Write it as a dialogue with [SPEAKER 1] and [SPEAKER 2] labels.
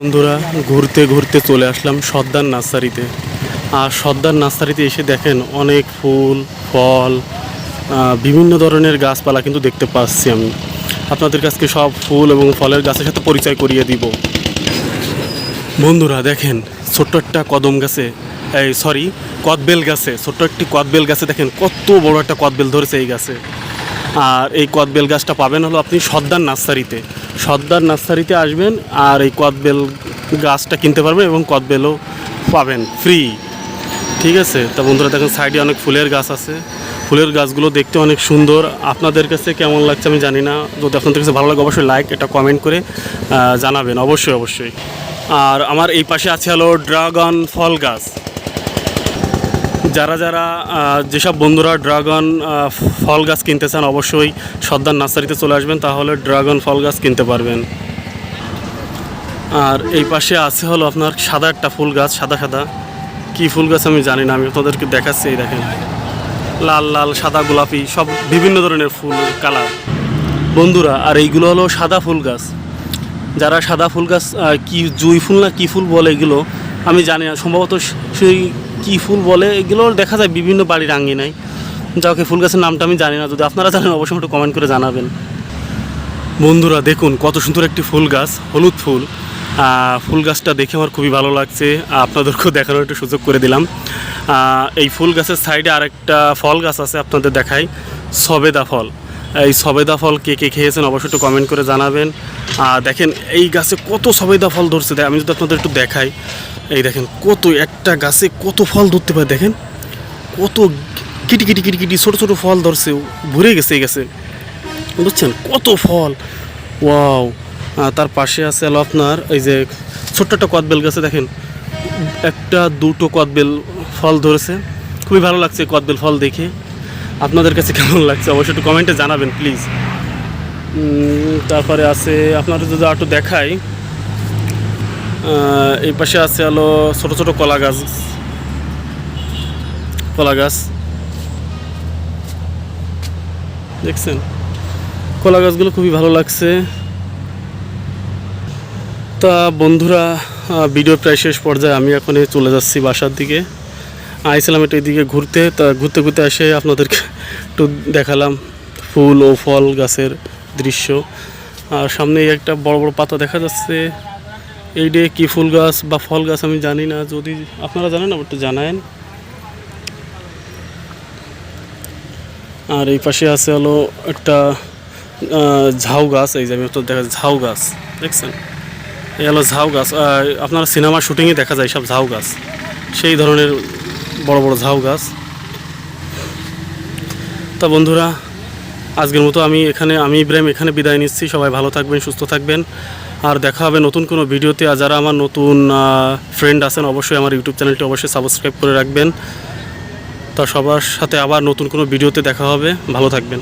[SPEAKER 1] বন্ধুরা, ঘুরতে ঘুরতে চলে আসলাম সর্দার নার্সারিতে। আর সর্দার নার্সারিতে এসে দেখেন অনেক ফুল, ফল বিভিন্ন ধরনের গাছপালা কিন্তু দেখতে পাচ্ছি আমি। আপনাদের কাছকে সব ফুল এবং ফলের গাছের সাথে পরিচয় করিয়ে দিব। বন্ধুরা, দেখেন ছোট্ট একটা কদম গাছে, এই সরি কদবেল গাছে, ছোট্ট একটি কদবেল গাছে দেখেন কত বড় একটা কদবেল ধরেছে এই গাছে। আর এই কদবেল গাছটা পাবেন হলো আপনি সর্দার নার্সারিতে। সর্দার নার্সারিতে আসবেন আর এই কদবেল গাছটা কিনতে পারবেন এবং কদবেলও পাবেন ফ্রি ঠিক আছে? তা বন্ধুরা দেখেন সাইডে অনেক ফুলের গাছ আছে। ফুলের গাছগুলো দেখতে অনেক সুন্দর। আপনাদের কাছে কেমন লাগছে আমি জানি না। যদি আপনাদের কাছে ভালো লাগে অবশ্যই লাইক এটা কমেন্ট করে জানাবেন। অবশ্যই অবশ্যই। আর আমার এই পাশে আছে হলো ড্রাগন ফল গাছ। যারা যারা যেসব বন্ধুরা ড্রাগন ফল গাছ কিনতে চান, অবশ্যই সর্দার নার্সারিতে চলে আসবেন, তাহলে ড্রাগন ফল গাছ কিনতে পারবেন। আর এই পাশে আছে হলো আপনার সাদা একটা ফুল গাছ, সাদা সাদা। কি ফুল গাছ আমি জানি না, আমি আপনাদেরকে দেখাচ্ছি, এই দেখেন। লাল লাল, সাদা, গোলাপি, সব বিভিন্ন ধরনের ফুল, কালার। বন্ধুরা, আর এইগুলো হলো সাদা ফুল গাছ। যারা সাদা ফুল গাছ কি জুই ফুল না কি ফুল বলে এগুলো, আমি জানি না, সম্ভবত সেই কি ফুল বলে? এগুলো দেখা যায় বিভিন্ন বাড়ির আঙ্গিনায় যাকে ফুল গাছের নামটা আমি জানি না। যদি আপনারা জানেন, অবশ্যই একটু কমেন্ট করে জানাবেন। বন্ধুরা, দেখুন কত সুন্দর একটি ফুল গাছ, হলুদ ফুল। ফুল গাছটা দেখে আমার খুবই ভালো লাগছে। আপনাদেরকেও দেখানোর একটু সুযোগ করে দিলাম। এই ফুল গাছের সাইডে আরেকটা ফল গাছ আছে আপনাদের দেখাই, সবেদা ফল। এই সবেদা ফল কে কে খেয়েছেন, অবশ্যই একটু কমেন্ট করে জানাবেন। আর দেখেন, এই গাছে কত সবেদা ফল ধরছে। আমি যদি আপনাদের একটু দেখাই, এই দেখেন, কত একটা গাছে কত ফল ধরতে পারে, দেখেন। কত কিটি কিটি কিটি কিটি ছোটো ছোটো ফল ধরছে, ভরে গেছে এই গাছে। বুঝছেন? কত ফল। ওয়াও। তার পাশে আছে হলো আপনার, এই যে ছোট্ট একটা কদবেল গাছে, দেখেন, একটা, দুটো কদবেল ফল ধরেছে। খুবই ভালো লাগছে কদবেল ফল দেখে। আপনাদের কাছে কেমন লাগছে? অবশ্যই একটু কমেন্টে জানাবেন, প্লিজ। তারপরে আছে, আপনারা যদি একটু দেখাই এই পাশে আছে হলো ছোট ছোট কলা গাছ। কলা গাছ। দেখছেন? কলা গাছগুলো খুবই ভালো লাগছে। তা বন্ধুরা ভিডিও প্রায় শেষ পর্যায়ে আমি এখন চলে যাচ্ছি বাসার দিকে। আইছিলাম একটু এদিকে ঘুরতে, তা ঘুরতে ঘুরতে এসে আপনাদেরকে একটু দেখালাম ফুল ও ফল গাছের দৃশ্য। আর সামনে একটা বড় বড় পাতা দেখা যাচ্ছে। এই ডে কী ফুল গাছ বা ফল গাছ আমি জানি না, যদি আপনারা জানেন একটু জানায়েন। আর এই পাশে আছে হলো একটা ঝাউ গাছ, এই যে আমি তো দেখা ঝাউ গাছ, দেখছেন? এই হলো ঝাউ গাছ আপনারা সিনেমা শুটিংয়ে দেখা যায় সব ঝাউ গাছ। সেই ধরনের বড় বড় ঝাউ গাছ। তা বন্ধুরা আজকের মতো আমি এখানে, আমি ইব্রাহিম এখানে বিদায় নিচ্ছি। সবাই ভালো থাকবেন, সুস্থ থাকবেন। আর দেখা হবে নতুন কোনো ভিডিওতে। আর যারা আমার নতুন ফ্রেন্ড আছেন, অবশ্যই আমার ইউটিউব চ্যানেলটি অবশ্যই সাবস্ক্রাইব করে রাখবেন। তা সবার সাথে আবার নতুন কোনো ভিডিওতে দেখা হবে। ভালো থাকবেন।